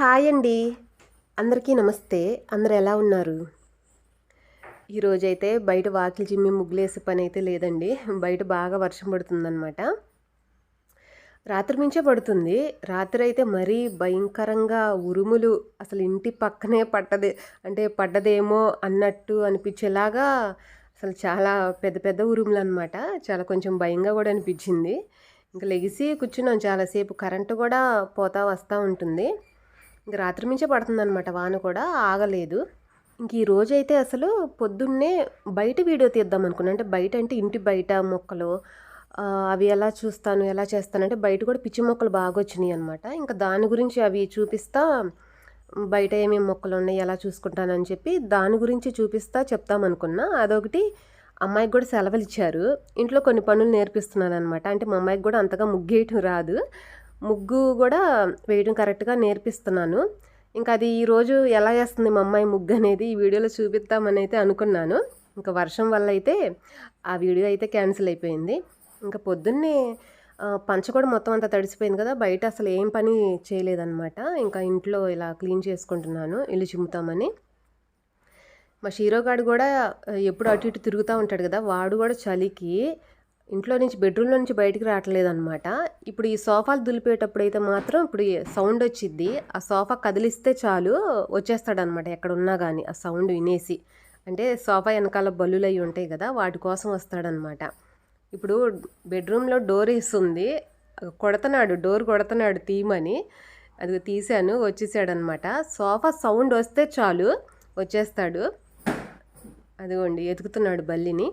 Hi అండి. అందరికీ నమస్తే. అందరు ఎలా ఉన్నారు? ఈరోజైతే బయట వాకిలి చిమ్మి ముగ్గులేసే పని అయితే లేదండి. బయట బాగా వర్షం పడుతుందన్నమాట. రాత్రి నుంచే పడుతుంది. రాత్రి అయితే మరీ భయంకరంగా ఉరుములు అసలు ఇంటి పక్కనే పట్టదే అంటే పడ్డదేమో అన్నట్టు అనిపించేలాగా అసలు చాలా పెద్ద పెద్ద ఉరుములు అనమాట చాలా కొంచెం భయంగా కూడా అనిపించింది. ఇంకా లెగిసి కూర్చున్నాం. చాలాసేపు కరెంటు కూడా పోతా వస్తూ ఉంటుంది. ఇంక రాత్రి నుంచే పడుతుందన్నమాట వాన కూడా ఆగలేదు. ఇంక ఈ రోజు అయితే అసలు పొద్దున్నే బయట వీడియో తీద్దాం అనుకున్నాను అంటే బయట అంటే ఇంటి బయట మొక్కలు అవి ఎలా చూస్తాను ఎలా చేస్తానంటే బయట కూడా పిచ్చి మొక్కలు బాగా వచ్చినాయి అనమాట ఇంకా దాని గురించి అవి చూపిస్తా బయట ఏమేమి మొక్కలు ఉన్నాయి ఎలా చూసుకుంటానని చెప్పి దాని గురించి చూపిస్తా చెప్తామనుకున్నా అదొకటి అమ్మాయికి కూడా సెలవులు ఇచ్చారు. ఇంట్లో కొన్ని పనులు నేర్పిస్తున్నాను అనమాట అంటే మా అమ్మాయికి కూడా అంతగా ముగ్గేయటం రాదు. ముగ్గు కూడా వేయడం కరెక్ట్గా నేర్పిస్తున్నాను. ఇంకా అది ఈరోజు ఎలా చేస్తుంది మా అమ్మాయి ముగ్గు అనేది ఈ వీడియోలో చూపిద్దామని అయితే అనుకున్నాను. ఇంకా వర్షం వల్ల అయితే ఆ వీడియో అయితే క్యాన్సిల్ అయిపోయింది. ఇంకా పొద్దున్నే పంచ కూడా మొత్తం అంతా తడిసిపోయింది కదా బయట అసలు ఏం పని చేయలేదన్నమాట. ఇంకా ఇంట్లో ఇలా క్లీన్ చేసుకుంటున్నాను ఇల్లు చిమ్ముతామని. మా షీరోగాడు కూడా ఎప్పుడు అటు ఇటు తిరుగుతూ ఉంటాడు కదా వాడు కూడా చలికి ఇంట్లో నుంచి బెడ్రూమ్లో నుంచి బయటికి రావట్లేదు అనమాట ఇప్పుడు ఈ సోఫాలు దులిపేటప్పుడు అయితే మాత్రం ఇప్పుడు ఈ సౌండ్ వచ్చిద్ది. ఆ సోఫా కదిలిస్తే చాలు వచ్చేస్తాడనమాట ఎక్కడ ఉన్నా కానీ ఆ సౌండ్ వినేసి. అంటే సోఫా వెనకాల బల్లులు అవి ఉంటాయి కదా వాటి కోసం వస్తాడనమాట ఇప్పుడు బెడ్రూమ్లో డోర్ వేస్తుంది కొడతనాడు డోర్ కొడతనాడు తీయమని అది తీశాను వచ్చేసాడనమాట సోఫా సౌండ్ వస్తే చాలు వచ్చేస్తాడు. అదిగోండి ఎతుకుతున్నాడు బల్లిని.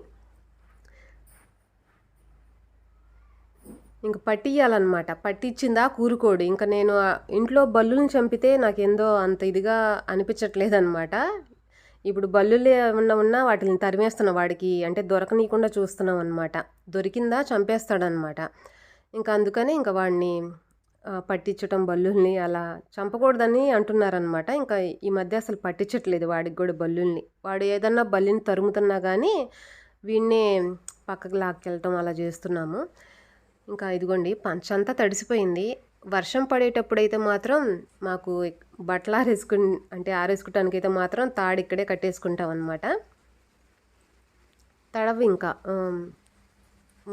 ఇంక పట్టియాలన్నమాట పట్టించిందా కూరుకోడు. ఇంకా నేను ఇంట్లో బల్లుని చంపితే నాకేందో అంత ఇదిగా అనిపించట్లేదన్నమాట. ఇప్పుడు బల్లులు ఏమన్నా ఉన్నా వాటిని తరిమేస్తున్నా వాడికి అంటే దొరకనీయకుండా చూస్తున్నాం అనమాట దొరికిందా? చంపేస్తాడనమాట ఇంకా అందుకని ఇంకా వాడిని పట్టించటం బల్లుల్ని అలా చంపకూడదని అంటున్నారనమాట ఇంకా ఈ మధ్య అసలు పట్టించట్లేదు వాడికి కూడా బల్లుల్ని. వాడు ఏదన్నా బల్లిని తరుముతున్నా కానీ వీడిని పక్కకు లాక్కెళ్ళటం అలా చేస్తున్నాము. ఇంకా ఇదిగోండి పంచంతా తడిసిపోయింది. వర్షం పడేటప్పుడైతే మాత్రం మాకు బట్టలు ఆరేసుకు అంటే ఆరేసుకోవటానికైతే అయితే మాత్రం తాడు ఇక్కడే కట్టేసుకుంటాం అనమాట తడవ ఇంకా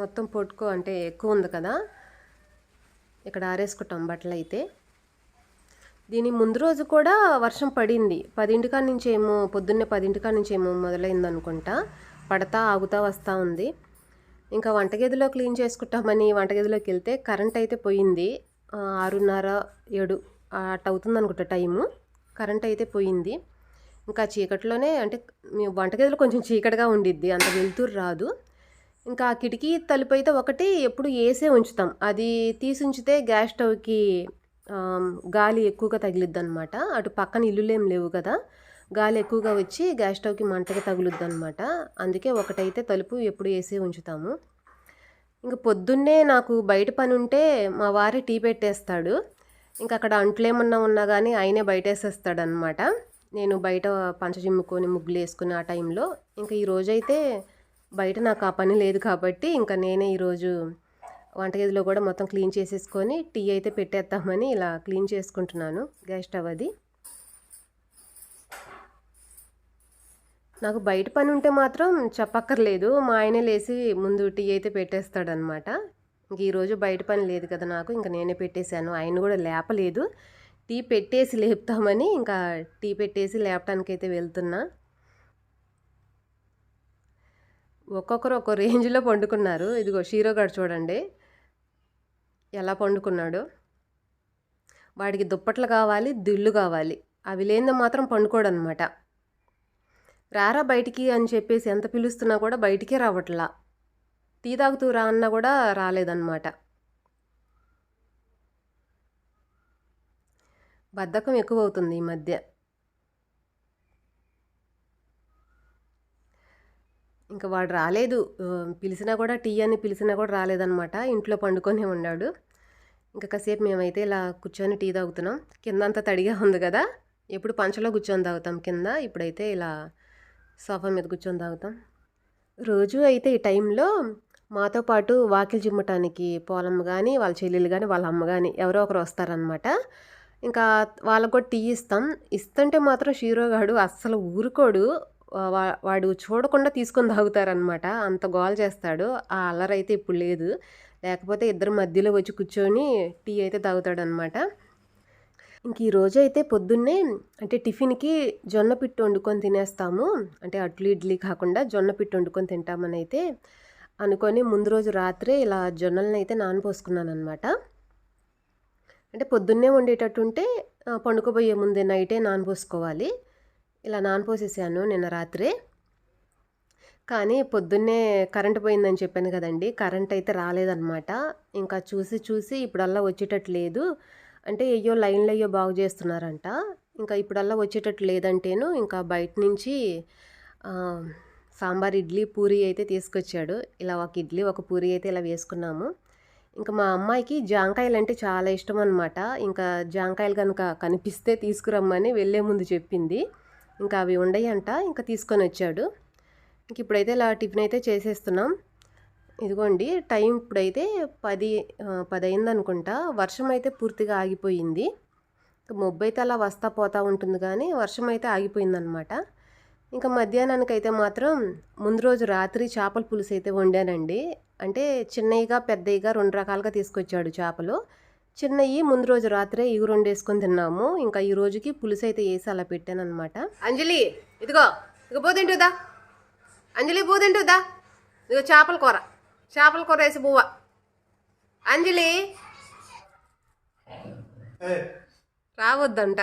మొత్తం పొట్టుకో అంటే ఎక్కువ ఉంది కదా. ఇక్కడ ఆరేసుకుంటాం బట్టలు అయితే దీని ముందు రోజు కూడా వర్షం పడింది. పదింటికా నుంచి ఏమో పొద్దున్నే పదింటికా నుంచి ఏమో మొదలైంది అనుకుంటా పడతా ఆగుతా వస్తూ ఉంది. ఇంకా వంటగదిలో క్లీన్ చేసుకుంటామని వంటగదిలోకి వెళ్తే కరెంట్ అయితే పోయింది. ఆరున్నర ఏడు అట్ అవుతుంది అనుకుంటా టైము. కరెంట్ అయితే పోయింది. ఇంకా చీకట్లోనే అంటే వంటగదిలో కొంచెం చీకటిగా ఉండిద్ది అంత వెలుతురు రాదు. ఇంకా ఆ కిటికీ తలుపు అయితే ఒకటి ఎప్పుడు వేసే ఉంచుతాం. అది తీసి ఉంచితే గ్యాస్ స్టవ్కి గాలి ఎక్కువగా తగిలిద్ది అనమాట అటు పక్కన ఇల్లులేం లేవు కదా. గాలి ఎక్కువగా వచ్చి గ్యాస్ స్టవ్కి మంటగా తగులుద్ది అనమాట అందుకే ఒకటైతే తలుపు ఎప్పుడు వేసి ఉంచుతాము. ఇంకా పొద్దున్నే నాకు బయట పని ఉంటే మా వారి టీ పెట్టేస్తాడు. ఇంకా అక్కడ అంట్లు ఏమన్నా ఉన్నా కానీ ఆయనే బయటేసేస్తాడనమాట నేను బయట పంచ చిమ్ముకొని ముగ్గులు వేసుకుని ఆ టైంలో ఇంకా ఈ రోజైతే బయట నాకు ఆ పని లేదు కాబట్టి ఇంకా నేనే ఈరోజు వంటగదిలో కూడా మొత్తం క్లీన్ చేసేసుకొని టీ అయితే పెట్టేద్దామని ఇలా క్లీన్ చేసుకుంటున్నాను. గ్యాస్ స్టవ్ అది. నాకు బయట పని ఉంటే మాత్రం చెప్పక్కర్లేదు. మా ఆయనే లేచి ముందు టీ అయితే పెట్టేస్తాడనమాట ఇంక ఈరోజు బయట పని లేదు కదా నాకు ఇంకా నేనే పెట్టేశాను. ఆయన కూడా లేపలేదు. టీ పెట్టేసి లేపుతామని ఇంకా టీ పెట్టేసి లేపటానికి అయితే వెళ్తున్నా. ఒక్కొక్కరు ఒక్కో రేంజ్లో పండుకున్నారు. ఇదిగో షీరోగాడు చూడండి. ఎలా పండుకున్నాడు. వాడికి దుప్పట్లు కావాలి దిళ్ళు కావాలి. అవి లేనిదే మాత్రం పండుకోడనమాట రారా బయటికి అని చెప్పేసి ఎంత పిలుస్తున్నా కూడా బయటికే రావట్లా. టీ తాగుతూ రా అన్నా కూడా రాలేదన్నమాట. బద్ధకం ఎక్కువ అవుతుంది ఈ మధ్య. ఇంకా వాడు రాలేదు. పిలిచినా కూడా టీ అని పిలిచినా కూడా రాలేదనమాట ఇంట్లో పండుకొనే ఉన్నాడు. ఇంకా కాసేపు మేమైతే ఇలా కూర్చొని టీ తాగుతున్నాం. కింద అంతా తడిగా ఉంది కదా. ఎప్పుడు పంచలో కూర్చొని తాగుతాం కింద. ఇప్పుడైతే ఇలా సోఫా మీద కూర్చొని తాగుతాం. రోజు అయితే ఈ టైంలో మాతో పాటు వాకిలి చిమ్మటానికి పోలమ్మ కానీ వాళ్ళ చెల్లెలు కానీ వాళ్ళ అమ్మ కానీ ఎవరో ఒకరు వస్తారనమాట ఇంకా వాళ్ళకు కూడా టీ ఇస్తాం. ఇస్తుంటే మాత్రం షీరోగాడు అస్సలు ఊరుకోడు. వాడు చూడకుండా తీసుకొని తాగుతారనమాట అంత గోల చేస్తాడు. ఆ అల్లరైతే ఇప్పుడు లేదు. లేకపోతే ఇద్దరు మధ్యలో వచ్చి కూర్చొని టీ అయితే తాగుతాడనమాట ఇంక ఈ రోజు అయితే పొద్దున్నే అంటే టిఫిన్కి జొన్న పిట్టు వండుకొని తినేస్తాము. అంటే అట్లు ఇడ్లీ కాకుండా జొన్న పిట్టు వండుకొని తింటామని అయితే అనుకొని ముందు రోజు రాత్రే ఇలా జొన్నలను అయితే నానపోసుకున్నాను అనమాట అంటే పొద్దున్నే వండేటట్టుంటే పండుకోబోయే ముందే నైటే నానపోసుకోవాలి ఇలా నానపోసేసాను నిన్న రాత్రే. కానీ పొద్దున్నే కరెంట్ పోయిందని చెప్పాను కదండి కరెంట్ అయితే రాలేదన్నమాట. ఇంకా చూసి చూసి ఇప్పుడల్లా వచ్చేటట్టు లేదు. అంటే అయ్యో లైన్లు అయ్యో బాగు చేస్తున్నారంట. ఇంకా ఇప్పుడల్లా వచ్చేటట్టు లేదంటేను ఇంకా బయట నుంచి సాంబార్ ఇడ్లీ పూరి అయితే తీసుకొచ్చాడు. ఇలా ఒక ఇడ్లీ ఒక పూరి అయితే ఇలా వేసుకున్నాము. ఇంకా మా అమ్మాయికి జాంకాయలు అంటే చాలా ఇష్టం అనమాట ఇంకా జాంకాయలు కనుక కనిపిస్తే తీసుకురమ్మని వెళ్ళే ముందు చెప్పింది. ఇంకా అవి ఉండయంట ఇంకా తీసుకొని వచ్చాడు. ఇంక ఇప్పుడైతే ఇలా టిఫిన్ అయితే చేసేస్తున్నాం. ఇదిగోండి టైం ఇప్పుడైతే పది పది అయింది అనుకుంటా వర్షం అయితే పూర్తిగా ఆగిపోయింది. మొబ్బు అయితే అలా వస్తా పోతా ఉంటుంది కానీ వర్షం అయితే ఆగిపోయిందనమాట. ఇంకా మధ్యాహ్నానికి అయితే మాత్రం ముందు రోజు రాత్రి చేపల పులుసు అయితే వండానండి. అంటే చిన్నవిగా పెద్దవిగా రెండు రకాలుగా తీసుకొచ్చాడు చేపలు. చిన్నవి ముందు రోజు రాత్రే ఇవి రెండు వేసుకొని తిన్నాము. ఇంకా ఈ రోజుకి పులుసు అయితే వేసి అలా పెట్టాను అనమాట అంజలి ఇదిగో ఇక పోతింటుదా అంజలి పోతింటుదా ఇదిగో చేపల కూర. చేపల కూర వేసి బువ్వ. అంజలి. రావద్దంట.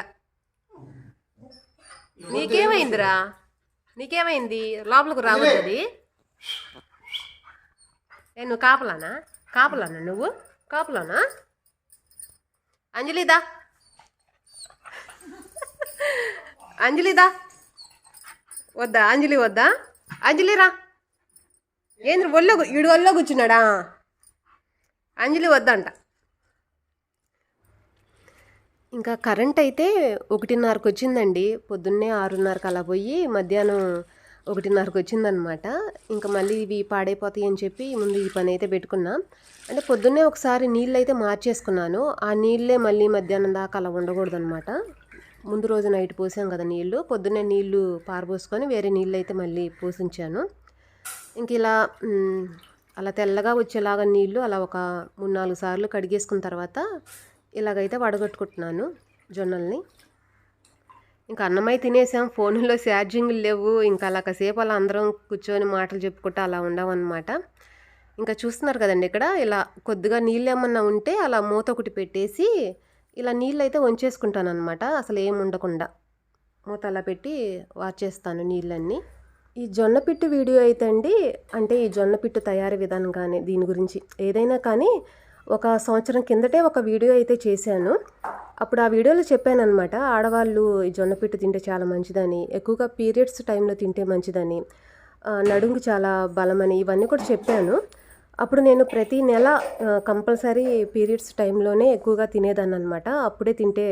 నీకేమైందిరా? నీకేమైంది? లోపలికి రావద్దు ఏ నువ్వు కాపలానా? కాపలానా నువ్వు? కాపలానా? అంజలిదా అంజలిదా వద్దా? అంజలి వద్దా? అంజలి రా. ఏంద్ర ఒళ్ళో ఈడు ఒళ్ళో కూర్చున్నాడా? అంజలి వద్దంట. ఇంకా కరెంట్ అయితే ఒకటిన్నరకు వచ్చిందండి. పొద్దున్నే ఆరున్నరకు అలా పోయి మధ్యాహ్నం ఒకటిన్నరకు వచ్చిందనమాట. ఇంకా మళ్ళీ ఇవి పాడైపోతాయి అని చెప్పి ముందు ఈ పని అయితే పెట్టుకున్నా. అంటే పొద్దున్నే ఒకసారి నీళ్ళు అయితే మార్చేసుకున్నాను. ఆ నీళ్ళే మళ్ళీ మధ్యాహ్నం దాకా అలా ఉండకూడదనమాట. ముందు రోజు నైట్ పోసాం కదా నీళ్ళు. పొద్దున్నే నీళ్ళు పారబోసుకొని వేరే నీళ్ళు అయితే మళ్ళీ పోసించాను. ఇంక ఇలా అలా తెల్లగా వచ్చేలాగా నీళ్ళు అలా ఒక మూడు నాలుగు సార్లు కడిగేసుకున్న తర్వాత ఇలాగైతే వడగొట్టుకుంటున్నాను జొన్నల్ని. ఇంకా అన్నమై తినేసాం ఫోన్లో ఛార్జింగ్లు లేవు ఇంకా అలా కాసేపు అలా అందరం కూర్చొని మాటలు చెప్పుకుంటూ అలా ఉండమన్నమాట. ఇంకా చూస్తున్నారు కదండి ఇక్కడ ఇలా కొద్దిగా నీళ్ళు ఏమన్నా ఉంటే అలా మూత ఒకటి పెట్టేసి ఇలా నీళ్ళు అయితే వంచేసుకుంటాను అనమాట అసలు ఏం ఉండకుండా. మూత అలా పెట్టి వాచేస్తాను నీళ్ళన్నీ. ఈ జొన్న పిట్టు వీడియో అయితే అండి అంటే ఈ జొన్న పిట్టు తయారీ విధానం కానీ దీని గురించి ఏదైనా కానీ ఒక సంవత్సరం కిందటే ఒక వీడియో అయితే చేశాను. అప్పుడు ఆ వీడియోలో చెప్పాను అనమాట ఆడవాళ్ళు ఈ జొన్న పిట్టు తింటే చాలా మంచిదని ఎక్కువగా పీరియడ్స్ టైంలో తింటే మంచిదని నడుంగు చాలా బలమని ఇవన్నీ కూడా చెప్పాను. అప్పుడు నేను ప్రతి నెల కంపల్సరీ పీరియడ్స్ టైంలోనే ఎక్కువగా తినేదాన్ని అనమాట అప్పుడే తింటే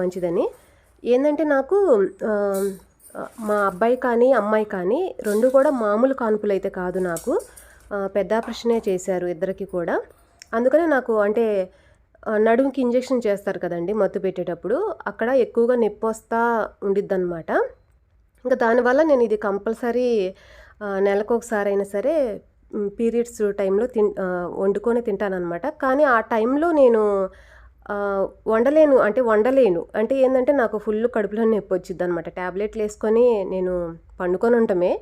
మంచిదని. ఏంటంటే నాకు మా అబ్బాయి కానీ అమ్మాయి కానీ రెండు కూడా మామూలు కాన్పులు అయితే కాదు నాకు. పెద్ద ఆపరేషనే చేశారు ఇద్దరికి కూడా. అందుకనే నాకు అంటే నడుముకి ఇంజెక్షన్ చేస్తారు కదండి మత్తు పెట్టేటప్పుడు. అక్కడ ఎక్కువగా నొప్పి వస్తా ఉండిద్దన్నమాట. ఇంకా దానివల్ల నేను ఇది కంపల్సరీ నెలకు ఒకసారి అయినా సరే పీరియడ్స్ టైంలో తిన్ వండుకొని తింటానన్నమాట. కానీ ఆ టైంలో నేను వండలేను అంటే వండలేను. అంటే ఏంటంటే నాకు ఫుల్ కడుపులో నొప్పి వచ్చింది అనమాట ట్యాబ్లెట్లు వేసుకొని నేను పండుకొని ఉండటమే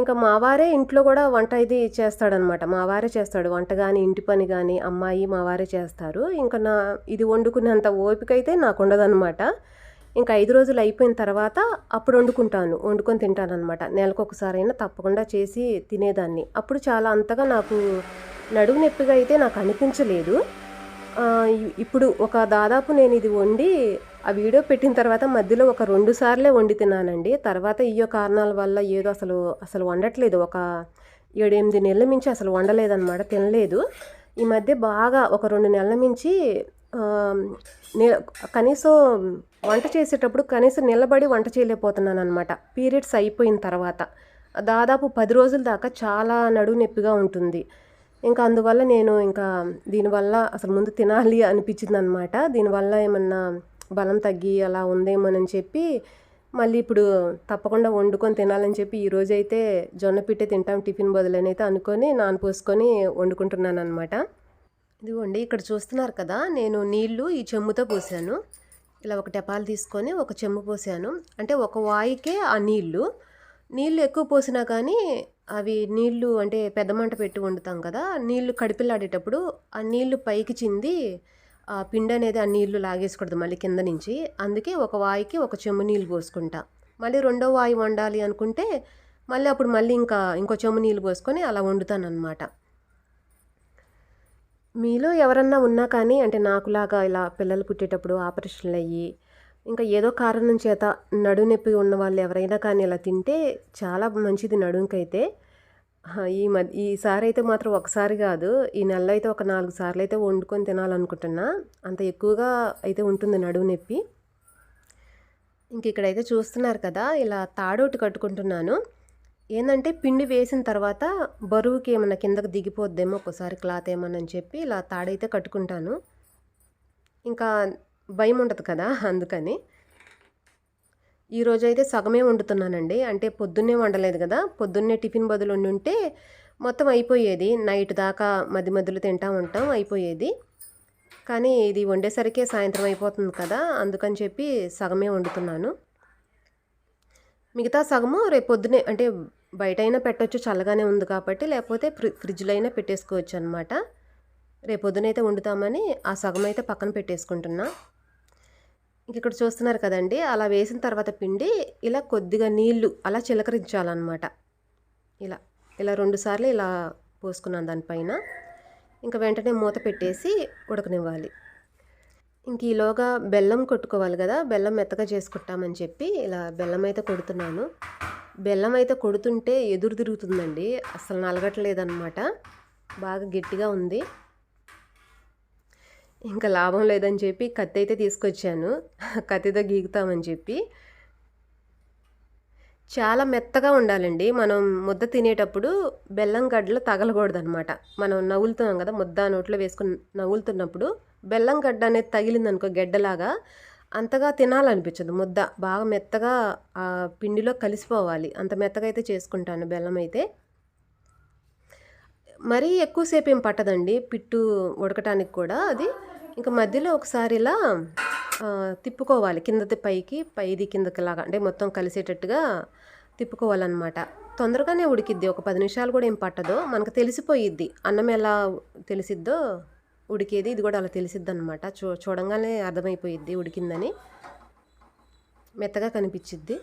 ఇంకా మా వారే ఇంట్లో కూడా వంట ఇది చేస్తాడనమాట మా వారే చేస్తాడు. వంట కానీ ఇంటి పని కానీ అమ్మాయి మా వారే చేస్తారు. ఇంకా నా ఇది వండుకునేంత ఓపిక అయితే నాకు ఉండదనమాట ఇంకా ఐదు రోజులు అయిపోయిన తర్వాత అప్పుడు వండుకుంటాను. వండుకొని తింటాను అనమాట నెలకు ఒకసారైనా తప్పకుండా చేసి తినేదాన్ని. అప్పుడు చాలా అంతగా నాకు నడుము నొప్పిగా అయితే నాకు అనిపించలేదు. ఇప్పుడు ఒక దాదాపు నేను ఇది వండి ఆ వీడియో పెట్టిన తర్వాత మధ్యలో ఒక రెండు సార్లే వండి తిన్నానండి. తర్వాత ఇయ్యో కారణాల వల్ల ఏదో అసలు అసలు వండట్లేదు. ఒక ఏడెనిమిది నెలల మించి అసలు వండలేదన్నమాట తినలేదు. ఈ మధ్య బాగా ఒక రెండు నెలల మించి నే- కనీసం వంట చేసేటప్పుడు కనీసం నిలబడి వంట చేయలేకపోతున్నాను అనమాట పీరియడ్స్ అయిపోయిన తర్వాత దాదాపు పది రోజుల దాకా చాలా నడువు నొప్పిగా ఉంటుంది. ఇంకా అందువల్ల నేను ఇంకా దీనివల్ల అసలు ముందు తినాలి అనిపించింది అనమాట దీనివల్ల ఏమన్నా బలం తగ్గి అలా ఉందేమోనని చెప్పి మళ్ళీ ఇప్పుడు తప్పకుండా వండుకొని తినాలని చెప్పి ఈరోజైతే జొన్న పిట్టే తింటాం టిఫిన్ బదులని అయితే అనుకొని నానపోసుకొని వండుకుంటున్నాను అనమాట ఇదిగోండి ఇక్కడ చూస్తున్నారు కదా నేను నీళ్ళు ఈ చెమ్ముతో పోసాను. ఇలా ఒక టెపాలు తీసుకొని ఒక చెమ్ము పోసాను. అంటే ఒక వాయికే ఆ నీళ్ళు నీళ్ళు ఎక్కువ పోసినా కానీ అవి నీళ్ళు అంటే పెద్ద మంట పెట్టి వండుతాం కదా నీళ్ళు కడిపిల్లాడేటప్పుడు ఆ నీళ్ళు పైకి చింది ఆ పిండి అనేది ఆ నీళ్ళు లాగేసుకూడదు మళ్ళీ కింద నుంచి. అందుకే ఒక వాయికి ఒక చెమ్ము నీళ్ళు పోసుకుంటా. మళ్ళీ రెండో వాయి వండాలి అనుకుంటే మళ్ళీ అప్పుడు మళ్ళీ ఇంకా ఇంకో చెమ్ము నీళ్ళు పోసుకొని అలా వండుతాను అనమాట మీలో ఎవరన్నా ఉన్నా కానీ అంటే నాకులాగా ఇలా పిల్లలు పుట్టేటప్పుడు ఆపరేషన్లు అయ్యి ఇంకా ఏదో కారణం చేత నడునొప్పి ఉన్న వాళ్ళు ఎవరైనా కానీ ఇలా తింటే చాలా మంచిది నడుంకైతే. ఈ మధ్య ఈసారి అయితే మాత్రం ఒకసారి కాదు ఈ నెల అయితే ఒక నాలుగు సార్లు అయితే వండుకొని తినాలనుకుంటున్నా. అంత ఎక్కువగా అయితే ఉంటుంది నడుము నొప్పి. ఇంక ఇక్కడైతే చూస్తున్నారు కదా ఇలా తాడోటి కట్టుకుంటున్నాను. ఏంటంటే పిండి వేసిన తర్వాత బరువుకి ఏమన్నా కిందకు దిగిపోద్దేమో ఒకసారి క్లాత్ ఏమన్నా అని చెప్పి ఇలా తాడైతే కట్టుకుంటాను. ఇంకా భయం ఉండదు కదా? అందుకని. ఈరోజు అయితే సగమే వండుతున్నానండి. అంటే పొద్దున్నే వండలేదు కదా? పొద్దున్నే టిఫిన్ బదులు ఉంటే మొత్తం అయిపోయేది. నైట్ దాకా మధ్య మధ్యలో తింటా ఉంటాం అయిపోయేది. కానీ ఇది వండేసరికి సాయంత్రం అయిపోతుంది కదా? అందుకని చెప్పి సగమే వండుతున్నాను. మిగతా సగము రేపు పొద్దునే అంటే బయట అయినా పెట్టొచ్చు చల్లగానే ఉంది కాబట్టి లేకపోతే ఫ్రి ఫ్రిడ్జ్లో అయినా పెట్టేసుకోవచ్చు అనమాట రేపు పొద్దునైతే వండుతామని ఆ సగం అయితే పక్కన పెట్టేసుకుంటున్నా. ఇక్కడ చూస్తున్నారు కదండి. అలా వేసిన తర్వాత పిండి ఇలా కొద్దిగా నీళ్ళు అలా చిలకరించాలన్నమాట. ఇలా ఇలా రెండుసార్లు ఇలా పోసుకున్నాను దానిపైన ఇంకా వెంటనే మూత పెట్టేసి ఉడకనివ్వాలి. ఇంక ఈలోగా బెల్లం కొట్టుకోవాలి కదా బెల్లం మెత్తగా చేసుకుంటామని చెప్పి ఇలా బెల్లం అయితే కొడుతున్నాను. బెల్లం అయితే కొడుతుంటే ఎదురు తిరుగుతుందండి. అసలు నలగట్లేదన్నమాట. బాగా గట్టిగా ఉంది. ఇంకా లాభం లేదని చెప్పి కత్తి అయితే తీసుకొచ్చాను. కత్తితో గీకుతామని చెప్పి. చాలా మెత్తగా ఉండాలండి. మనం ముద్ద తినేటప్పుడు బెల్లం గడ్డలు తగలకూడదనమాట మనం నవ్వులుతున్నాం కదా ముద్ద నోట్లో వేసుకుని నవ్వులుతున్నప్పుడు బెల్లం గడ్డ అనేది తగిలిందనుకో గడ్డలాగా అంతగా తినాలనిపించదు ముద్ద. బాగా మెత్తగా ఆ పిండిలో కలిసిపోవాలి. అంత మెత్తగా అయితే చేసుకుంటాను బెల్లం అయితే మరీ ఎక్కువసేపు ఏం పట్టదండి పిట్టు ఉడకటానికి కూడా. అది ఇంకా మధ్యలో ఒకసారి ఇలా తిప్పుకోవాలి కిందది పైకి పైది కిందకి లాగా అంటే మొత్తం కలిసేటట్టుగా తిప్పుకోవాలన్నమాట. తొందరగానే ఉడికిద్ది. ఒక పది నిమిషాలు కూడా ఏం పట్టదు. మనకు తెలిసిపోయిద్ది. అన్నం ఎలా తెలిసిద్దో ఉడికేది ఇది కూడా అలా తెలిసిద్ది అనమాట చూ చూడంగానే అర్థమైపోయిద్ది ఉడికిందని. మెత్తగా కనిపించిద్ది.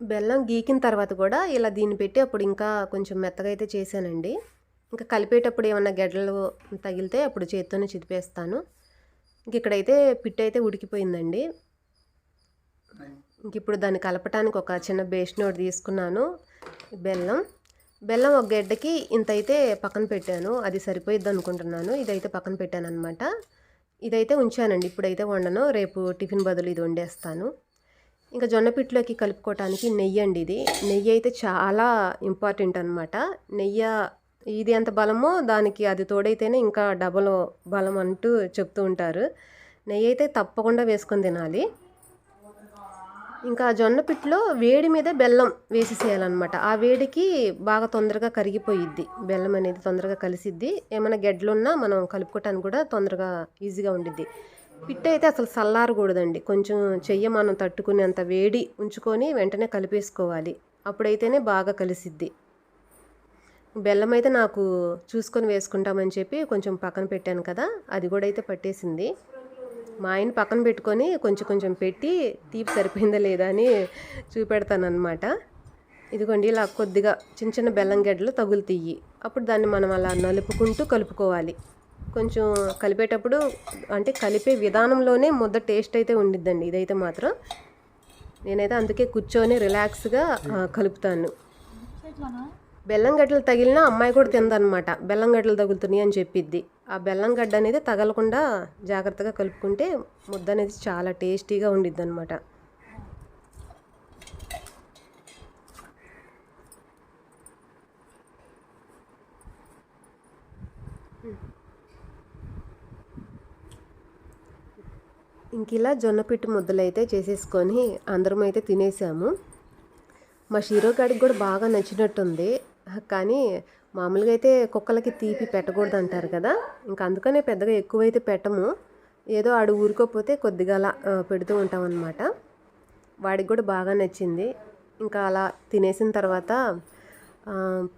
బెల్లం గీకిన తర్వాత కూడా ఇలా దీన్ని పెట్టి అప్పుడు ఇంకా కొంచెం మెత్తగా అయితే చేశానండి. ఇంకా కలిపేటప్పుడు ఏమన్నా గెడ్డలు తగిలితే అప్పుడు చేత్తోనే చిదిపేస్తాను. ఇంక ఇక్కడైతే పిట్టు అయితే ఉడికిపోయిందండి. ఇంక ఇప్పుడు దాన్ని కలపటానికి ఒక చిన్న బేషన్ ఒకటి తీసుకున్నాను బెల్లం. బెల్లం ఒక గడ్డకి ఇంత అయితే పక్కన పెట్టాను అది సరిపోయిద్ది అనుకుంటున్నాను. ఇదైతే పక్కన పెట్టాను అనమాట ఇదైతే ఉంచానండి ఇప్పుడైతే వండను రేపు టిఫిన్ బదులు ఇది వండేస్తాను. ఇంకా జొన్న పిట్లోకి కలుపుకోవటానికి నెయ్యి అండి ఇది. నెయ్యి అయితే చాలా ఇంపార్టెంట్ అనమాట నెయ్యి ఇది ఎంత బలమో దానికి అది తోడైతేనే ఇంకా డబల్ బలం అంటూ చెప్తూ ఉంటారు. నెయ్యి అయితే తప్పకుండా వేసుకొని తినాలి. ఇంకా జొన్న పిట్లో వేడి మీద బెల్లం వేసేసేయాలన్నమాట. ఆ వేడికి బాగా తొందరగా కరిగిపోయిద్ది. బెల్లం అనేది తొందరగా కలిసిద్ది. ఏమైనా గెడ్లున్నా మనం కలుపుకోవటానికి కూడా తొందరగా ఈజీగా ఉండిద్ది. పిట్ట అయితే అసలు చల్లారకూడదండి కొంచెం చెయ్యి మనం తట్టుకునేంత వేడి ఉంచుకొని వెంటనే కలిపేసుకోవాలి. అప్పుడైతేనే బాగా కలిసిద్ది. బెల్లం అయితే నాకు చూసుకొని వేసుకుంటామని చెప్పి కొంచెం పక్కన పెట్టాను కదా అది కూడా అయితే పట్టేసింది. మా ఆయన పక్కన పెట్టుకొని కొంచెం కొంచెం పెట్టి తీపి సరిపోయిందా లేదా అని చూపెడతానమాట ఇదిగోండి ఇలా కొద్దిగా చిన్న చిన్న బెల్లం గడ్డలు తగులుతాయి. అప్పుడు దాన్ని మనం అలా నలుపుకుంటూ కలుపుకోవాలి. కొంచెం కలిపేటప్పుడు అంటే కలిపే విధానంలోనే ముద్ద టేస్ట్ అయితే ఉండిద్దండి. ఇదైతే మాత్రం నేనైతే అందుకే కూర్చొని రిలాక్స్గా కలుపుతాను. బెల్లం గడ్డలు తగిలినా అమ్మాయి కూడా తిందనమాట బెల్లం గడ్డలు తగులుతున్నాయి అని చెప్పిద్ది. ఆ బెల్లం గడ్డ అనేది తగలకుండా జాగ్రత్తగా కలుపుకుంటే ముద్ద అనేది చాలా టేస్టీగా ఉండిద్ది అనమాట ఇంక ఇలా జొన్న పిట్టు ముద్దలైతే చేసేసుకొని అందరం అయితే తినేసాము. మా షీరోగాడికి కూడా బాగా నచ్చినట్టుంది. కానీ మామూలుగా అయితే కుక్కలకి తీపి పెట్టకూడదు అంటారు కదా. ఇంకా అందుకనే పెద్దగా ఎక్కువైతే పెట్టము. ఏదో ఆడు ఊరుకోపోతే కొద్దిగా అలా పెడుతూ ఉంటాం వాడికి కూడా బాగా నచ్చింది. ఇంకా అలా తినేసిన తర్వాత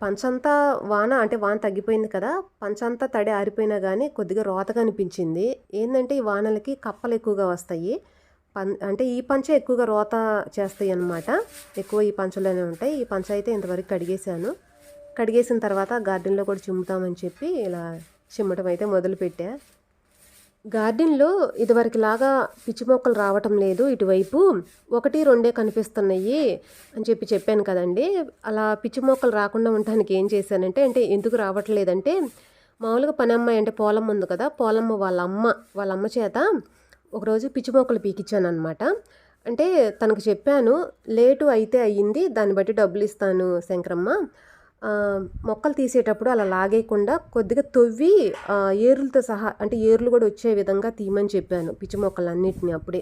పంచంతా వాన అంటే వాన తగ్గిపోయింది కదా పంచంతా తడి ఆరిపోయినా కానీ కొద్దిగా రోతగా అనిపించింది. ఏంటంటే ఈ వానలకి కప్పలు ఎక్కువగా వస్తాయి. పం అంటే ఈ పంచ ఎక్కువగా రోత చేస్తాయి అన్నమాట. ఎక్కువ ఈ పంచలోనే ఉంటాయి. ఈ పంచ అయితే ఇంతవరకు కడిగేశాను. కడిగేసిన తర్వాత గార్డెన్లో కూడా చిమ్ముతామని చెప్పి ఇలా చిమ్మటం అయితే మొదలుపెట్టా. గార్డెన్లో ఇదివరకు లాగా పిచ్చి మొక్కలు రావటం లేదు. ఇటువైపు ఒకటి రెండే కనిపిస్తున్నాయి అని చెప్పి చెప్పాను కదండి. అలా పిచ్చి మొక్కలు రాకుండా ఉండడానికి ఏం చేశానంటే అంటే ఎందుకు రావట్లేదంటే మామూలుగా పని అమ్మాయి అంటే పోలమ్మ ఉంది కదా పోలమ్మ వాళ్ళ అమ్మ వాళ్ళ అమ్మ చేత ఒకరోజు పిచ్చి మొక్కలు పీకిచ్చాను అనమాట అంటే తనకు చెప్పాను లేటు అయితే అయ్యింది దాన్ని బట్టి డబ్బులు ఇస్తాను శంకరమ్మ. మొక్కలు తీసేటప్పుడు అలా లాగేయకుండా కొద్దిగా తొవ్వి ఏరులతో సహా అంటే ఏర్లు కూడా వచ్చే విధంగా తీయమని చెప్పాను పిచ్చి మొక్కలు అప్పుడే.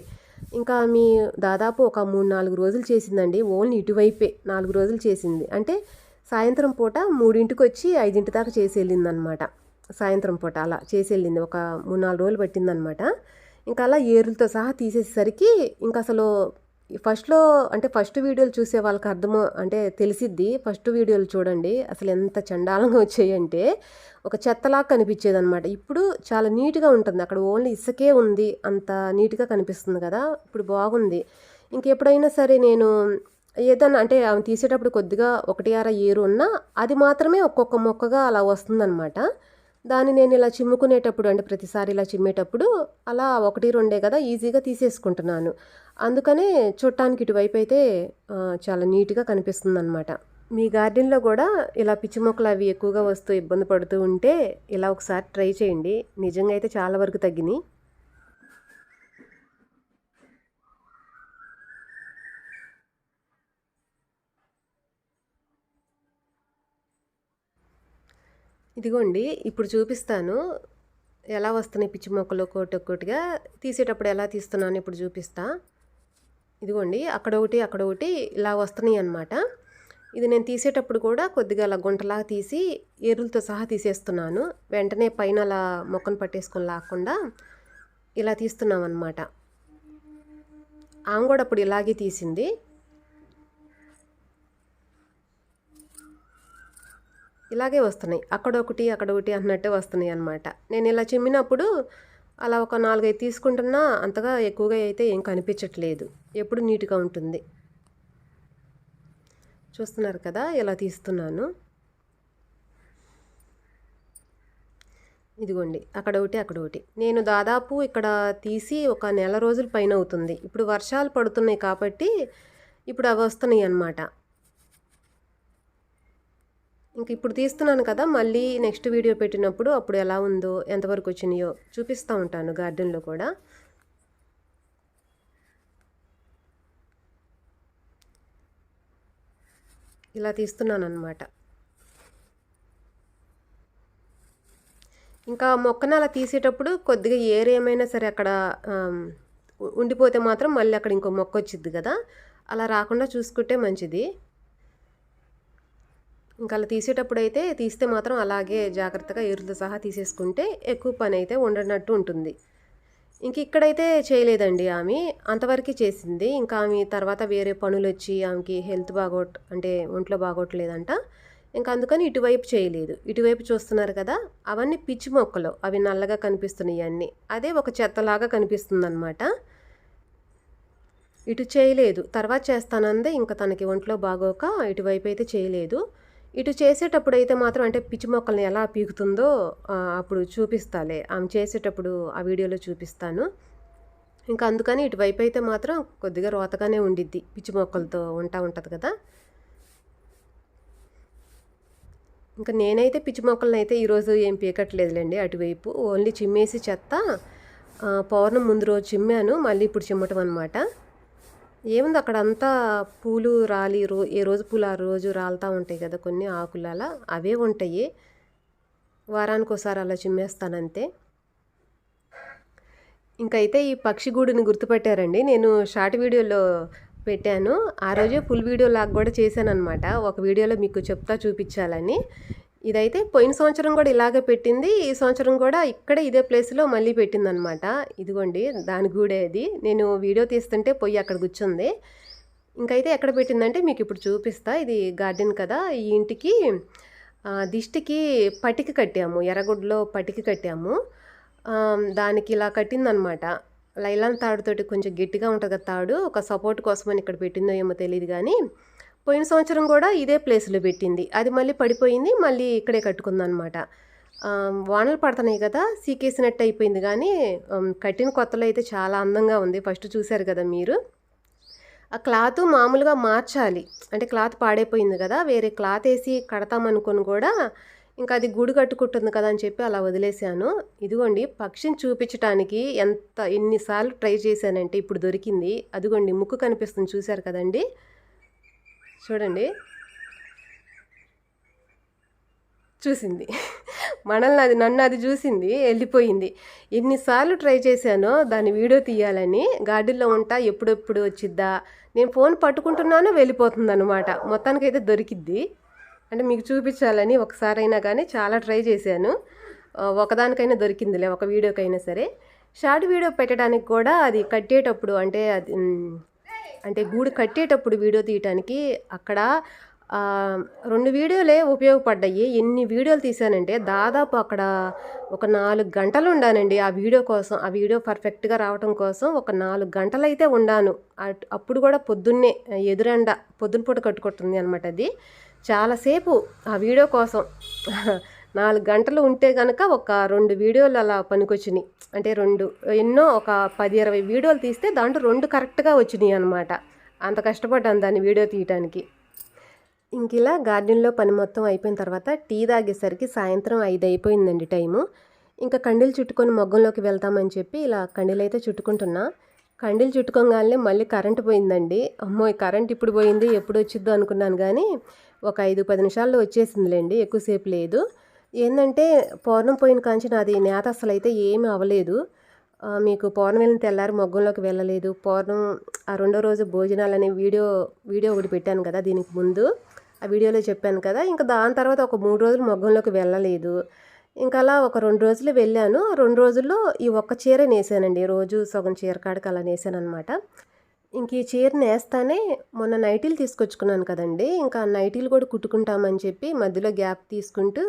ఇంకా మీ దాదాపు ఒక మూడు నాలుగు రోజులు చేసిందండి. ఓన్లీ ఇటువైపే నాలుగు రోజులు చేసింది. అంటే సాయంత్రం పూట మూడింటికి వచ్చి ఐదింటి దాకా చేసి వెళ్ళిందనమాట సాయంత్రం పూట అలా చేసి వెళ్ళింది ఒక మూడు నాలుగు రోజులు పట్టిందనమాట. ఇంకా అలా ఏర్లతో సహా తీసేసరికి ఇంకా అసలు ఫస్ట్లో అంటే ఫస్ట్ వీడియోలు చూసే వాళ్ళకి అర్థం అంటే తెలిసిద్ది. ఫస్ట్ వీడియోలు చూడండి. అసలు ఎంత చండాలంగా వచ్చాయంటే ఒక చెత్తలాగా కనిపించేది అనమాట ఇప్పుడు చాలా నీట్గా ఉంటుంది. అక్కడ ఓన్లీ ఇసుకే ఉంది. అంత నీట్గా కనిపిస్తుంది కదా. ఇప్పుడు బాగుంది. ఇంకెప్పుడైనా సరే నేను ఏదన్నా అంటే ఆమె తీసేటప్పుడు కొద్దిగా ఒకటి అర ఏరు ఉన్నా అది మాత్రమే ఒక్కొక్క మొక్కగా అలా వస్తుందన్నమాట. దాన్ని నేను ఇలా చిమ్ముకునేటప్పుడు అంటే ప్రతిసారి ఇలా చిమ్మేటప్పుడు అలా ఒకటి రెండే కదా ఈజీగా తీసేసుకుంటున్నాను. అందుకనే చూడటానికి ఇటువైపు అయితే చాలా నీట్గా కనిపిస్తుంది అనమాట మీ గార్డెన్లో కూడా ఇలా పిచ్చి మొక్కలు అవి ఎక్కువగా వస్తూ ఇబ్బంది పడుతూ ఉంటే ఇలా ఒకసారి ట్రై చేయండి. నిజంగా అయితే చాలా వరకు తగ్గినాయి. ఇదిగోండి ఇప్పుడు చూపిస్తాను. ఎలా వస్తున్నాయి పిచ్చి మొక్కలు ఒక్కోటి ఒక్కోటిగా తీసేటప్పుడు ఎలా తీస్తున్నాను ఇప్పుడు చూపిస్తా. ఇదిగోండి అక్కడ ఒకటి అక్కడ ఒకటి ఇలా వస్తున్నాయి అన్నమాట. ఇది నేను తీసేటప్పుడు కూడా కొద్దిగా అలా గుంటలాగా తీసి ఎరువులతో సహా తీసేస్తున్నాను. వెంటనే పైన అలా మొక్కను పట్టేసుకొని లాక్కుండా ఇలా తీస్తున్నాం అనమాట ఆమె కూడా అప్పుడు ఇలాగే తీసింది. ఇలాగే వస్తున్నాయి. అక్కడొకటి అక్కడొకటి అన్నట్టే వస్తున్నాయి అన్నమాట. నేను ఇలా చిమ్మినప్పుడు అలా ఒక నాలుగైదు తీసుకుంటున్నా అంతగా ఎక్కువగా అయితే ఏం కనిపించట్లేదు. ఎప్పుడు నీట్గా ఉంటుంది. చూస్తున్నారు కదా ఇలా తీస్తున్నాను. ఇదిగోండి అక్కడ ఒకటి అక్కడ ఒకటి నేను దాదాపు ఇక్కడ తీసి ఒక నెల రోజుల పైన అవుతుంది. ఇప్పుడు వర్షాలు పడుతున్నాయి కాబట్టి ఇప్పుడు అవి వస్తున్నాయి అన్నమాట. ఇంక ఇప్పుడు తీస్తున్నాను కదా మళ్ళీ నెక్స్ట్ వీడియో పెట్టినప్పుడు అప్పుడు ఎలా ఉందో ఎంతవరకు వచ్చినాయో చూపిస్తూ ఉంటాను గార్డెన్లో కూడా. ఇలా తీస్తున్నాను అనమాట ఇంకా మొక్కను అలా తీసేటప్పుడు కొద్దిగా ఏరు ఏమైనా సరే అక్కడ ఉండిపోతే మాత్రం మళ్ళీ అక్కడ ఇంకో మొక్క వచ్చింది కదా అలా రాకుండా చూసుకుంటే మంచిది. ఇంకా అలా తీసేటప్పుడు అయితే తీస్తే మాత్రం అలాగే జాగ్రత్తగా ఎరుతో సహా తీసేసుకుంటే ఎక్కువ పని అయితే ఉండనట్టు ఉంటుంది. ఇంక ఇక్కడైతే చేయలేదండి ఆమె. అంతవరకు చేసింది. ఇంకా ఆమె తర్వాత వేరే పనులు వచ్చి ఆమెకి హెల్త్ బాగోట్ అంటే ఒంట్లో బాగోట్లేదంట. ఇంకా అందుకని ఇటువైపు చేయలేదు. ఇటువైపు చూస్తున్నారు కదా అవన్నీ పిచ్చి మొక్కలు. అవి నల్లగా కనిపిస్తున్నాయి అన్నీ. అదే ఒక చెత్తలాగా కనిపిస్తుంది అనమాట ఇటు చేయలేదు. తర్వాత చేస్తానందే. ఇంకా తనకి ఒంట్లో బాగోక ఇటువైపు అయితే చేయలేదు. ఇటు చేసేటప్పుడు అయితే మాత్రం అంటే పిచ్చి మొక్కల్ని ఎలా పీకుతుందో అప్పుడు చూపిస్తాలే. ఆమె చేసేటప్పుడు ఆ వీడియోలో చూపిస్తాను. ఇంకా అందుకని ఇటువైపు అయితే మాత్రం కొద్దిగా రోతగానే ఉండిద్ది. పిచ్చి మొక్కలతో ఉంటా ఉంటుంది కదా. ఇంకా నేనైతే పిచ్చి మొక్కలను అయితే ఈరోజు ఏం పీకట్లేదులేండి. అటువైపు ఓన్లీ చిమ్మేసి చెత్త పౌర్ణం ముందు రోజు చిమ్మాను. మళ్ళీ ఇప్పుడు చిమ్మటం అనమాట ఏముంది అక్కడ అంతా పూలు రాలి రో ఏ రోజు పూలు ఆ రోజు రాలుతూ ఉంటాయి కదా కొన్ని ఆకులు అలా అవే ఉంటాయి. వారానికి ఒకసారి అలా చిమ్మేస్తానంతే. ఇంకైతే ఈ పక్షి గూడుని గుర్తుపెట్టారండి. నేను షార్ట్ వీడియోలో పెట్టాను. ఆ రోజే ఫుల్ వీడియో లాగా కూడా చేశానన్నమాట. ఒక వీడియోలో మీకు చెప్తా చూపించాలని. ఇదైతే పోయిన సంవత్సరం కూడా ఇలాగే పెట్టింది. ఈ సంవత్సరం కూడా ఇక్కడ ఇదే ప్లేస్లో మళ్ళీ పెట్టిందనమాట ఇదిగోండి దాని గూడే అది నేను వీడియో తీస్తుంటే పొయ్యి అక్కడ కూర్చుంది. ఇంకైతే ఎక్కడ పెట్టిందంటే మీకు ఇప్పుడు చూపిస్తా. ఇది గార్డెన్ కదా. ఈ ఇంటికి దిష్టికి పటికి కట్టాము. ఎర్రగుడ్డలో పటికి కట్టాము. దానికి ఇలా కట్టిందనమాట లైలాన్ తాడుతోటి కొంచెం గట్టిగా ఉంటుంది కదా తాడు. ఒక సపోర్ట్ కోసమని ఇక్కడ పెట్టిందో ఏమో తెలియదు కానీ పోయిన సంవత్సరం కూడా ఇదే ప్లేస్లో పెట్టింది. అది మళ్ళీ పడిపోయింది మళ్ళీ ఇక్కడే కట్టుకుందనమాట. వానలు పడుతున్నాయి కదా సీకేసినట్టు అయిపోయింది కానీ కట్టిన కొత్తలో అయితే చాలా అందంగా ఉంది. ఫస్ట్ చూశారు కదా మీరు? ఆ క్లాత్ మామూలుగా మార్చాలి. అంటే క్లాత్ పాడైపోయింది కదా వేరే క్లాత్ వేసి కడతామనుకొని కూడా ఇంకా అది గూడు కట్టుకుంటుంది కదా అని చెప్పి అలా వదిలేశాను. ఇదిగోండి పక్షిని చూపించడానికి ఎంత ఎన్నిసార్లు ట్రై చేశానంటే ఇప్పుడు దొరికింది. అదిగోండి ముక్కు కనిపిస్తుంది చూశారు కదండి? చూడండి. చూసింది. మనల్ని అది నన్ను అది చూసింది వెళ్ళిపోయింది. ఎన్నిసార్లు ట్రై చేశానో దాని వీడియో తీయాలని గార్డెన్లో ఉంటా ఎప్పుడెప్పుడు వచ్చిద్దా నేను ఫోన్ పట్టుకుంటున్నాను వెళ్ళిపోతుంది అనమాట మొత్తానికైతే దొరికిద్ది. అంటే మీకు చూపించాలని ఒకసారైనా కానీ చాలా ట్రై చేశాను. ఒకదానికైనా దొరికిందిలే ఒక వీడియోకైనా సరే. షార్ట్ వీడియో పెట్టడానికి కూడా అది కట్టేటప్పుడు అంటే అది అంటే గూడు కట్టేటప్పుడు వీడియో తీయటానికి అక్కడ రెండు వీడియోలే ఉపయోగపడ్డాయి. ఎన్ని వీడియోలు తీశానంటే దాదాపు అక్కడ ఒక నాలుగు గంటలు ఉండానండి ఆ వీడియో కోసం. ఆ వీడియో పర్ఫెక్ట్గా రావటం కోసం ఒక నాలుగు గంటలు అయితే ఉండాను. అట్- అప్పుడు కూడా పొద్దున్నే ఎదురండ పొద్దున పూట కట్టుకుంటుంది అనమాట అది. చాలాసేపు ఆ వీడియో కోసం. నాలుగు గంటలు ఉంటే కనుక ఒక రెండు వీడియోలు అలా పనికొచ్చినాయి. అంటే రెండు ఎన్నో ఒక పది ఇరవై వీడియోలు తీస్తే దాంట్లో రెండు కరెక్ట్గా వచ్చినాయి అనమాట అంత కష్టపడ్డాను దాన్ని వీడియో తీయటానికి. ఇంక ఇలా గార్డెన్లో పని మొత్తం అయిపోయిన తర్వాత టీ తాగేసరికి సాయంత్రం ఐదు అయిపోయిందండి టైము. ఇంకా కండీలు చుట్టుకొని మొగ్గంలోకి వెళ్తామని చెప్పి ఇలా కండీలు అయితే చుట్టుకుంటున్నా. కండీలు చుట్టుకోగానే మళ్ళీ కరెంటు పోయిందండి. అమ్మో కరెంట్ ఇప్పుడు పోయింది ఎప్పుడు వచ్చిద్దో అనుకున్నాను కానీ ఒక ఐదు పది నిమిషాల్లో వచ్చేసిందిలేండి ఎక్కువసేపు లేదు. ఏంటంటే పౌర్ణం పోయిన కాంచి నాది నేత అసలు అయితే ఏమీ అవ్వలేదు. మీకు పౌర్ణం వెళ్ళిన తెల్లారి మొగ్గంలోకి వెళ్ళలేదు. పౌర్ణం ఆ రెండో రోజు భోజనాలు అనే వీడియో వీడియో ఒకటి పెట్టాను కదా దీనికి ముందు. ఆ వీడియోలో చెప్పాను కదా. ఇంకా దాని తర్వాత ఒక మూడు రోజులు మొగ్గంలోకి వెళ్ళలేదు. ఇంకా అలా ఒక రెండు రోజులు వెళ్ళాను. రెండు రోజుల్లో ఈ ఒక్క చీర నేసానండి. రోజు సగం చీర కాడకి అలా నేసాను అనమాట ఇంక ఈ చీర నేస్తానే మొన్న నైటీలు తీసుకొచ్చుకున్నాను కదండి. ఇంకా నైటీలు కూడా కుట్టుకుంటామని చెప్పి మధ్యలో గ్యాప్ తీసుకుంటూ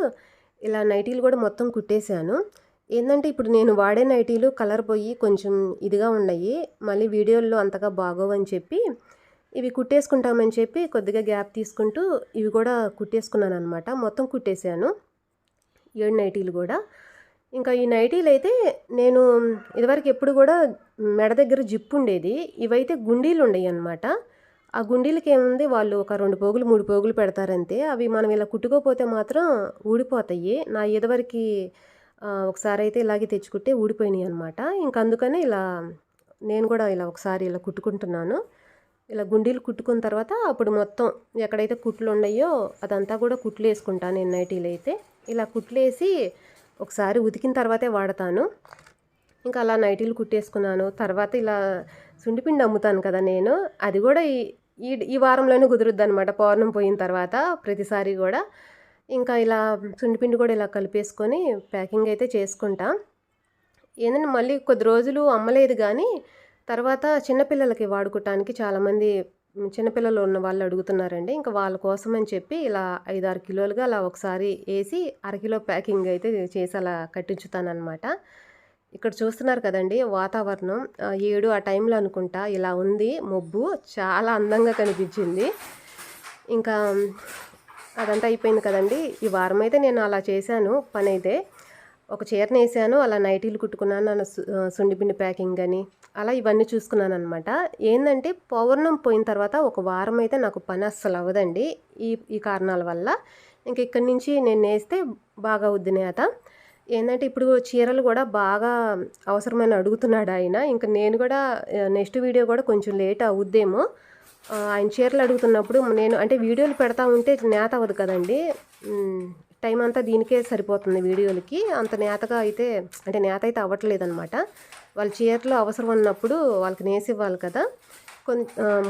ఇలా నైటీలు కూడా మొత్తం కుట్టేశాను. ఏంటంటే ఇప్పుడు నేను వాడే నైటీలు కలర్ పోయి కొంచెం ఇదిగా ఉన్నాయి. మళ్ళీ వీడియోల్లో అంతగా బాగోవని చెప్పి ఇవి కుట్టేసుకుంటామని చెప్పి కొద్దిగా గ్యాప్ తీసుకుంటూ ఇవి కూడా కుట్టేసుకున్నాను అనమాట మొత్తం కుట్టేశాను. ఏడు నైటీలు కూడా. ఇంకా ఈ నైటీలు అయితే నేను ఇదివరకు ఎప్పుడు కూడా మెడ దగ్గర జిప్పు ఉండేది. ఇవైతే గుండీలు ఉండేవి అనమాట ఆ గుండీలకి ఏముంది? వాళ్ళు ఒక రెండు పోగులు మూడు పోగులు పెడతారంతే. అవి మనం ఇలా కుట్టుకోపోతే మాత్రం ఊడిపోతాయి. నా ఇదివరకు ఒకసారి అయితే ఇలాగే తెచ్చుకుంటే ఊడిపోయినాయి అనమాట ఇంక అందుకనే ఇలా నేను కూడా ఇలా ఒకసారి ఇలా కుట్టుకుంటున్నాను. ఇలా గుండీలు కుట్టుకున్న తర్వాత అప్పుడు మొత్తం ఎక్కడైతే కుట్లు ఉన్నాయో అదంతా కూడా కుట్లు వేసుకుంటాను నేను నైటీలు అయితే. ఇలా కుట్లు వేసి ఒకసారి ఉతికిన తర్వాతే వాడతాను. ఇంకా అలా నైటీలు కుట్టేసుకున్నాను. తర్వాత ఇలా సుండిపిండి అమ్ముతాను కదా నేను. అది కూడా ఈ ఈ వారంలోనే కుదురుద్ది అనమాట పౌర్ణం పోయిన తర్వాత ప్రతిసారి కూడా ఇంకా ఇలా సుండిపిండి కూడా ఇలా కలిపేసుకొని ప్యాకింగ్ అయితే చేసుకుంటా. ఏంటంటే మళ్ళీ కొద్ది రోజులు అమ్మలేదు కానీ తర్వాత చిన్నపిల్లలకి వాడుకోవటానికి చాలామంది చిన్నపిల్లలు ఉన్న వాళ్ళు అడుగుతున్నారండి. ఇంకా వాళ్ళ కోసం అని చెప్పి ఇలా ఐదు ఆరు కిలోలుగా అలా ఒకసారి వేసి అరకిలో ప్యాకింగ్ అయితే చేసి అలా కట్టించుతానమాట ఇక్కడ చూస్తున్నారు కదండి వాతావరణం. ఏడు ఆ టైంలో అనుకుంటా ఇలా ఉంది. మబ్బు చాలా అందంగా కనిపించింది. ఇంకా అదంతా అయిపోయింది కదండి. ఈ వారం అయితే నేను అలా చేశాను. పని అయితే ఒక చీర వేసాను అలా నైటీలు కుట్టుకున్నాను. అలా సుండిపిండి ప్యాకింగ్ అని అలా ఇవన్నీ చూసుకున్నాను అనమాట ఏంటంటే పౌర్ణం పోయిన తర్వాత ఒక వారం అయితే నాకు పని అస్సలు అవ్వదండి. ఈ ఈ కారణాల వల్ల. ఇంక ఇక్కడి నుంచి నేను నేస్తే బాగా అవుద్ది నేత. ఏంటంటే ఇప్పుడు చీరలు కూడా బాగా అవసరమైన అడుగుతున్నాడు ఆయన. ఇంకా నేను కూడా నెక్స్ట్ వీడియో కూడా కొంచెం లేట్ అవుద్దేమో. ఆయన చీరలు అడుగుతున్నప్పుడు నేను అంటే వీడియోలు పెడతా ఉంటే నేత అవ్వదు కదండి. టైం అంతా దీనికే సరిపోతుంది వీడియోలకి. అంత నేతగా అయితే అంటే నేత అయితే అవ్వట్లేదు అనమాట వాళ్ళ చీరలు అవసరం ఉన్నప్పుడు వాళ్ళకి నేసి ఇవ్వాలి కదా. కొన్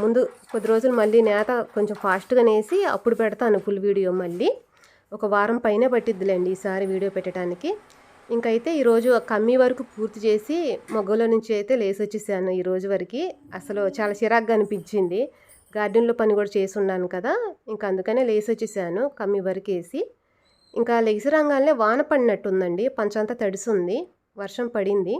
ముందు కొద్ది రోజులు మళ్ళీ నేత కొంచెం ఫాస్ట్గా నేసి అప్పుడు పెడతాను ఫుల్ వీడియో మళ్ళీ. ఒక వారం పైనే పట్టిద్దిలేండి ఈసారి వీడియో పెట్టడానికి. ఇంకైతే ఈరోజు కమ్మీ వరకు పూర్తి చేసి మొగ్గలో నుంచి అయితే లేసి వచ్చేసాను ఈ రోజు వరకు. అసలు చాలా చిరాగ్గా అనిపించింది. గార్డెన్లో పని కూడా చేసి ఉన్నాను కదా ఇంకా అందుకనే లేసి వచ్చేసాను కమ్మీ వరకు వేసి. ఇంకా లెగిసి రంగాలనే వాన పడినట్టుందండి పంచంతా తడిసింది వర్షం పడింది.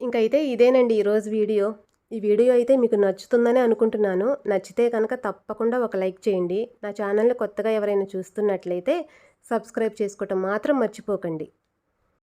ఇంకైతే ఇదేనండి ఈరోజు వీడియో. ఈ వీడియో అయితే మీకు నచ్చుతుందని అనుకుంటున్నాను. నచ్చితే కనుక తప్పకుండా ఒక లైక్ చేయండి. నా ఛానల్ని కొత్తగా ఎవరైనా చూస్తున్నట్లయితే సబ్స్క్రైబ్ చేసుకోవటం మాత్రం మర్చిపోకండి.